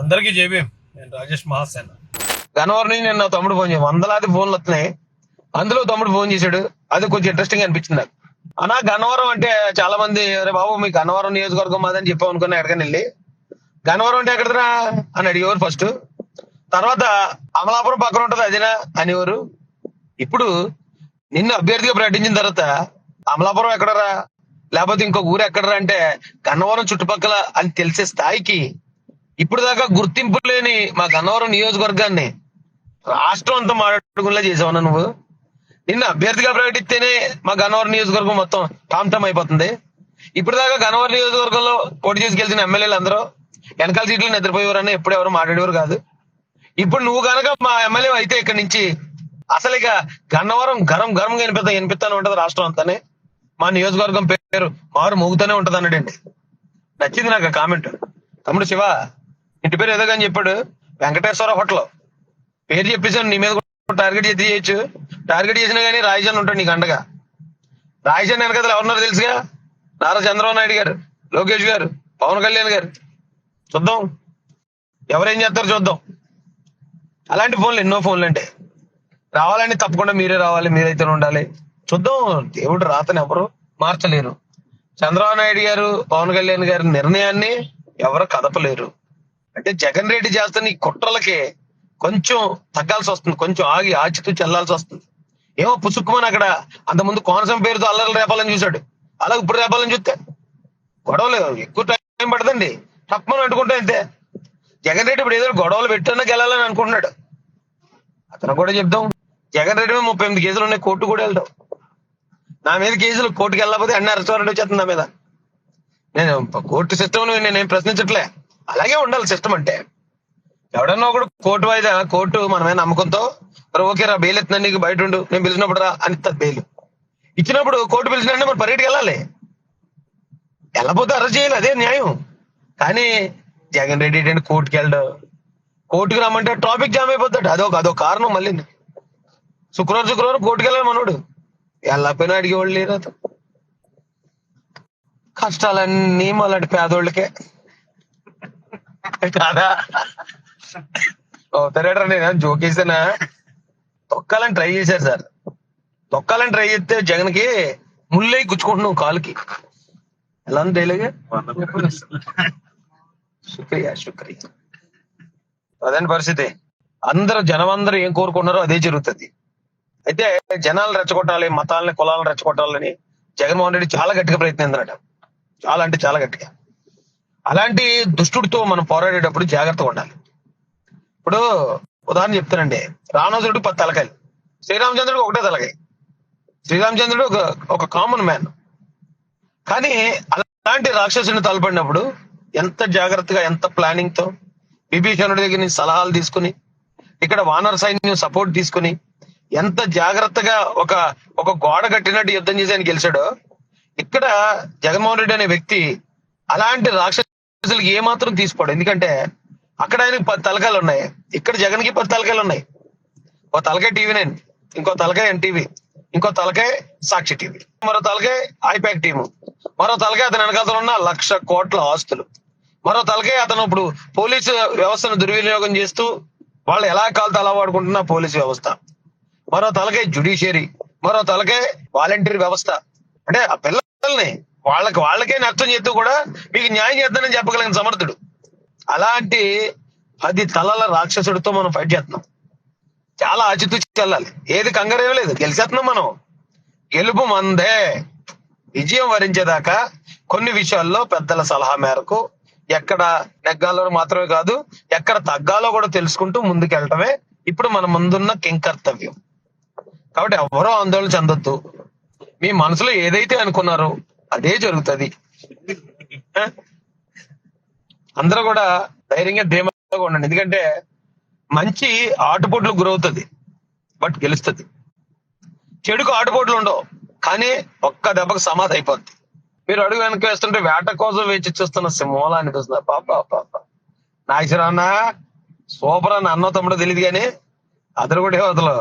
అందరికీ జేబీఎం నేను రాజేష్ మహాసేన. గన్నవరం నుంచి నా తమ్ముడు ఫోన్ చేసి వందలాది ఫోన్లు వస్తున్నాయి. అందులో తమ్ముడు ఫోన్ చేశాడు. అది కొంచెం ఇంట్రెస్టింగ్ అనిపించింది నాకు. అనా గన్నవరం అంటే చాలా మంది అరే బాబు మీ గన్నవరం నియోజకవర్గం మాదని చెప్పాం అనుకున్నా ఎక్కడికని వెళ్ళి. గన్నవరం అంటే ఎక్కడరా అని అడిగేవారు ఫస్ట్ తర్వాత అమలాపురం పక్కన ఉంటది అదినా అనేవారు. ఇప్పుడు నిన్ను అభ్యర్థిగా ప్రకటించిన తర్వాత అమలాపురం ఎక్కడరా? లేకపోతే ఇంకో ఊరు ఎక్కడరా అంటే గన్నవరం చుట్టుపక్కల అని తెలిసే స్థాయికి ఇప్పుడు దాకా గుర్తింపు లేని మా గన్నవరం నియోజకవర్గాన్ని రాష్ట్రం అంతా మాట్లాడుకునేలా చేసావన్నా నువ్వు? నిన్న అభ్యర్థిగా ప్రకటిస్తేనే మా గన్నవరం నియోజకవర్గం మొత్తం టామ్ అయిపోతుంది. ఇప్పుడు దాకా గన్నవరం నియోజకవర్గంలో పోటీ చేసి గెలిచిన ఎమ్మెల్యేలు అందరూ వెనకాల సీట్లు నిద్రపోయేవారని ఎప్పుడు ఎవరు మాట్లాడేవారు కాదు. ఇప్పుడు నువ్వు గనక మా ఎమ్మెల్యే అయితే ఇక్కడి నుంచి అసలు ఇక గన్నవరం గరం గరంగా వినిపిస్తా వినిపిస్తానే ఉంటది రాష్ట్రం అంతానే. మా నియోజకవర్గం పేరు మారు మోగుతూనే ఉంటది అన్నాడండి. నచ్చింది నాకు కామెంట్. తమ్ముడు శివ ఇంటి పేరు ఏదో కానీ చెప్పాడు. వెంకటేశ్వర హోటల్. పేరు చెప్పేసాను నీ మీద కూడా టార్గెట్ చేసి చేయొచ్చు. టార్గెట్ చేసినా కానీ రాయజన్ ఉంటాడు నీకు అండగా. రాయజన్ వెనకదలు ఎవరున్నారు తెలుసుగా? నారా చంద్రబాబు నాయుడు గారు లోకేష్ గారు పవన్ కళ్యాణ్ గారు. చూద్దాం. ఎవరేం చేస్తారో చూద్దాం. అలాంటి ఫోన్లు ఎన్నో ఫోన్లు అంటే. రావాలని తప్పకుండా మీరే రావాలి మీరైతే ఉండాలి. చూద్దాం. దేవుడు రాతని ఎవరు మార్చలేరు. చంద్రబాబు నాయుడు గారు పవన్ కళ్యాణ్ గారి నిర్ణయాన్ని ఎవరు కదపలేరు. అంటే జగన్ రెడ్డి చేస్తున్న ఈ కుట్రలకి కొంచెం తగ్గాల్సి వస్తుంది. కొంచెం ఆగి ఆచితూ చెల్లాల్సి వస్తుంది. ఏమో పుసుక్కుమని అక్కడ అంతకుముందు కోనసీమ పేరుతో అల్లర్లు రేపాలని చూశాడు. అలా ఇప్పుడు రేపాలని చూస్తే గొడవలు ఎక్కువ టైం పడదండి. తప్పమని అనుకుంటే అంతే. జగన్ రెడ్డి ఇప్పుడు ఏదో గొడవలు పెట్టన్నా గెలాలని అనుకుంటున్నాడు. అతను కూడా చెప్దాం. జగన్ రెడ్డి మీద ముప్పై ఎనిమిది కేసులు ఉన్నాయి కోర్టు కూడా వెళ్దాం. నా మీద కేసులు కోర్టుకి వెళ్ళకపోతే అన్ని రెస్టారెంట్ వచ్చేస్తుంది నా మీద. నేను కోర్టు సిస్టమ్ నేనేం ప్రశ్నించట్లే. అలాగే ఉండాలి సిస్టమ్ అంటే. ఎవడన్నా ఒకడు కోర్టు వాయిదా కోర్టు మనమే నమ్మకంతో "మరి ఓకే రా బెయిల్ ఎత్తున్నా నీకు బయట ఉండు నేను పిలిచినప్పుడు రా అని బెయిల్. ఇచ్చినప్పుడు కోర్టు పిలిచినంటే మరి పర్యటకి వెళ్ళాలి. వెళ్ళబోతే అరెస్ట్ చేయాలి అదే న్యాయం. కానీ జగన్ రెడ్డి ఏంటంటే కోర్టుకి వెళ్ళడు కోర్టుకి రమ్మంటే ట్రాఫిక్ జామ్ అయిపోతాడు. అదొక అదొక కారణం మళ్ళీ. శుక్రవారం శుక్రవారం కోర్టుకి వెళ్ళాలి మనోడు. వెళ్ళకపోయినా అడిగేవాళ్ళు లేరు కష్టాలన్నీ మళ్ళీ పేదోళ్ళకే. కాదా? అవుతారేట్రా నేను జోకేసానా తొక్కాలని ట్రై చేశారు సార్. తొక్కాలని ట్రై చేస్తే జగన్కి ముళ్ళై గుచ్చుకుంటున్నావు కాలుకి. ఎలా ఉంది డైలాగ్ శుక్రియా శుక్రియా. అదండి పరిస్థితి? అందరూ జనం అందరూ ఏం కోరుకుంటున్నారో అదే జరుగుతుంది. అయితే జనాలు రెచ్చగొట్టాలి మతాలని కులాలను రెచ్చగొట్టాలని జగన్మోహన్ రెడ్డి చాలా గట్టిగా ప్రయత్నించారట. చాలా అంటే చాలా గట్టిగా. అలాంటి దుష్టుడితో మనం పోరాడేటప్పుడు జాగ్రత్తగా ఉండాలి. ఇప్పుడు ఉదాహరణ చెప్తానండి. రావణాసురుడు పది తలకాయలు. శ్రీరామచంద్రుడు ఒకటే తలకాయ. శ్రీరామచంద్రుడు ఒక ఒక కామన్ మ్యాన్ కానీ అలాంటి రాక్షసుని తలపడినప్పుడు ఎంత జాగ్రత్తగా ఎంత ప్లానింగ్తో విభీషణుడి దగ్గర నుంచి సలహాలు తీసుకుని ఇక్కడ వానర సైన్యం సపోర్ట్ తీసుకుని ఎంత జాగ్రత్తగా ఒక ఒక గోడ కట్టినట్టు యుద్ధం చేసి ఆయన గెలిచాడో ఇక్కడ జగన్మోహన్ రెడ్డి అనే వ్యక్తి అలాంటి రాక్షసులకి ఏమాత్రం తీసుకోడు. ఎందుకంటే అక్కడ ఆయనకి పది తలకాయలు ఉన్నాయి. ఇక్కడ జగన్కి పది తలకాయలు ఉన్నాయి. ఓ తలకాయ టీవీ నైన్. ఇంకో తలకాయ ఎన్టీవీ. ఇంకో తలకాయ సాక్షి టీవీ. మరో తలకాయ ఐపాక్ టీము. మరో తలకాయ అతని వెనకాల ఉన్న లక్ష కోట్ల ఆస్తులు. మరో తలకాయ అతను ఇప్పుడు పోలీసు వ్యవస్థను దుర్వినియోగం చేస్తూ వాళ్ళు ఎలా కాలుతో అలా వాడుకుంటున్న పోలీసు వ్యవస్థ. మరో తలకాయ జుడిషియరీ. మరో తలకాయ వాలంటీర్ వ్యవస్థ. అంటే ఆ పిల్లల్ని వాళ్ళకి వాళ్ళకే నష్టం చేస్తూ కూడా మీకు న్యాయం చేద్దానని చెప్పగలిగిన సమర్థుడు. అలాంటి పది తలల రాక్షసుడితో మనం ఫైట్ చేస్తున్నాం. చాలా ఆచితూచి చెల్లాలి ఏది కంగారేం లేదు గెలిచేస్తున్నాం మనం. గెలుపు మందే. విజయం వరించేదాకా కొన్ని విషయాల్లో పెద్దల సలహా మేరకు ఎక్కడ నెగ్గాలో మాత్రమే కాదు ఎక్కడ తగ్గాలో కూడా తెలుసుకుంటూ ముందుకెళ్ళటమే ఇప్పుడు మన ముందున్న కింకర్తవ్యం కాబట్టి ఎవరో ఆందోళన చెందొద్దు. మీ మనసులో ఏదైతే అనుకున్నారో అదే జరుగుతుంది. అందరూ కూడా ధైర్యంగా ధీమాగా ఉండండి. ఎందుకంటే మంచి ఆటుపోట్లు గురవుతుంది బట్ గెలుస్తుంది. చెడుకు ఆటుపోట్లు ఉండవు కానీ ఒక్క దెబ్బకు సమాధి అయిపోద్ది. మీరు అడుగు వెనక వేస్తుంటే వేట కోసం వేచి చూస్తున్న సింహంలా అనిపిస్తుంది. పాప పాప నాగేశ్వర సూపర్ అన్న అన్న తమ్ముడో తెలియదు కానీ అతను కూడా అసలు